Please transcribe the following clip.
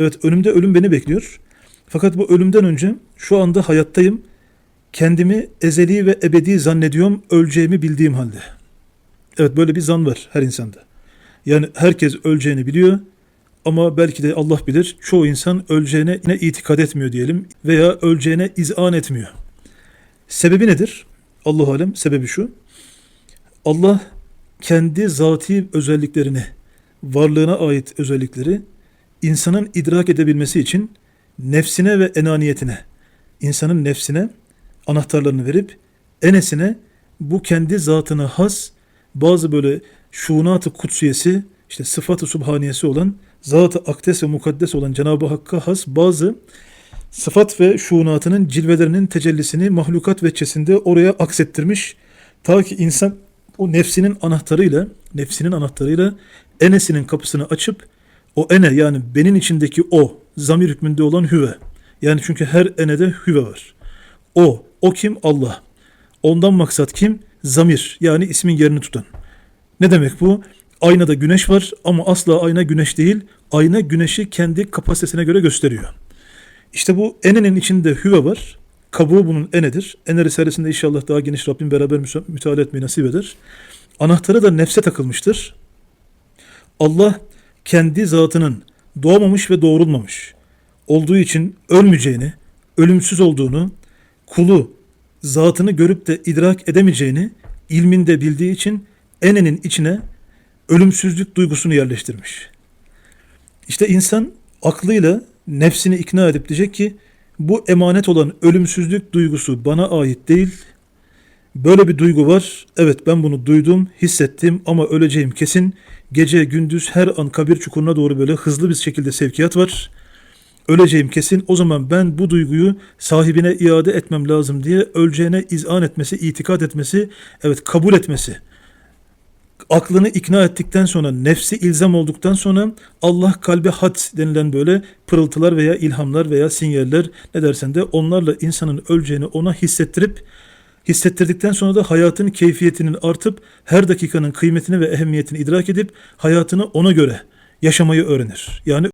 Evet önümde ölüm beni bekliyor. Fakat bu ölümden önce şu anda hayattayım. Kendimi ezeli ve ebedi zannediyorum öleceğimi bildiğim halde. Evet böyle bir zan var her insanda. Yani herkes öleceğini biliyor ama belki de Allah bilir çoğu insan öleceğine yine itikad etmiyor diyelim veya öleceğine izan etmiyor. Sebebi nedir? Allah alem sebebi şu. Allah kendi zati özelliklerini, varlığına ait özellikleri insanın idrak edebilmesi için nefsine ve enaniyetine, insanın nefsine anahtarlarını verip enesine bu kendi zatına has bazı böyle şuunat-ı kutsiyesi, işte sıfat-ı subhaniyesi olan, zat-ı akdes ve mukaddes olan Cenab-ı Hakk'a has bazı sıfat ve şuunatının cilvelerinin tecellisini mahlukat veçesinde oraya aksettirmiş. Ta ki insan o nefsinin anahtarıyla, nefsinin anahtarıyla enesinin kapısını açıp o ene yani benim içindeki o zamir hükmünde olan hüve. Yani çünkü her enede hüve var. O, o kim? Allah. Ondan maksat kim? Zamir yani ismin yerini tutan. Ne demek bu? Aynada güneş var ama asla ayna güneş değil. Ayna güneşi kendi kapasitesine göre gösteriyor. İşte bu enenin içinde hüve var. Kabuğu bunun enedir. Ene Risalesi'nde inşallah daha geniş Rabbim beraber müteala etmeyi nasip eder. Anahtarı da nefse takılmıştır. Allah kendi zatının doğmamış ve doğrulmamış olduğu için ölmeyeceğini, ölümsüz olduğunu, kulu zatını görüp de idrak edemeyeceğini ilminde bildiği için enenin içine ölümsüzlük duygusunu yerleştirmiş. İşte insan aklıyla nefsini ikna edip diyecek ki bu emanet olan ölümsüzlük duygusu bana ait değil. Böyle bir duygu var. Evet ben bunu duydum, hissettim ama öleceğim kesin. Gece gündüz her an kabir çukuruna doğru böyle hızlı bir şekilde sevkiyat var. Öleceğim kesin. O zaman ben bu duyguyu sahibine iade etmem lazım diye öleceğine izan etmesi, itikat etmesi, evet kabul etmesi aklını ikna ettikten sonra, nefsi ilzam olduktan sonra Allah kalbe hat denilen böyle pırıltılar veya ilhamlar veya sinyaller ne dersen de onlarla insanın öleceğini ona hissettirip hissettirdikten sonra da hayatın keyfiyetinin artıp her dakikanın kıymetini ve ehemmiyetini idrak edip hayatını ona göre yaşamayı öğrenir. Yani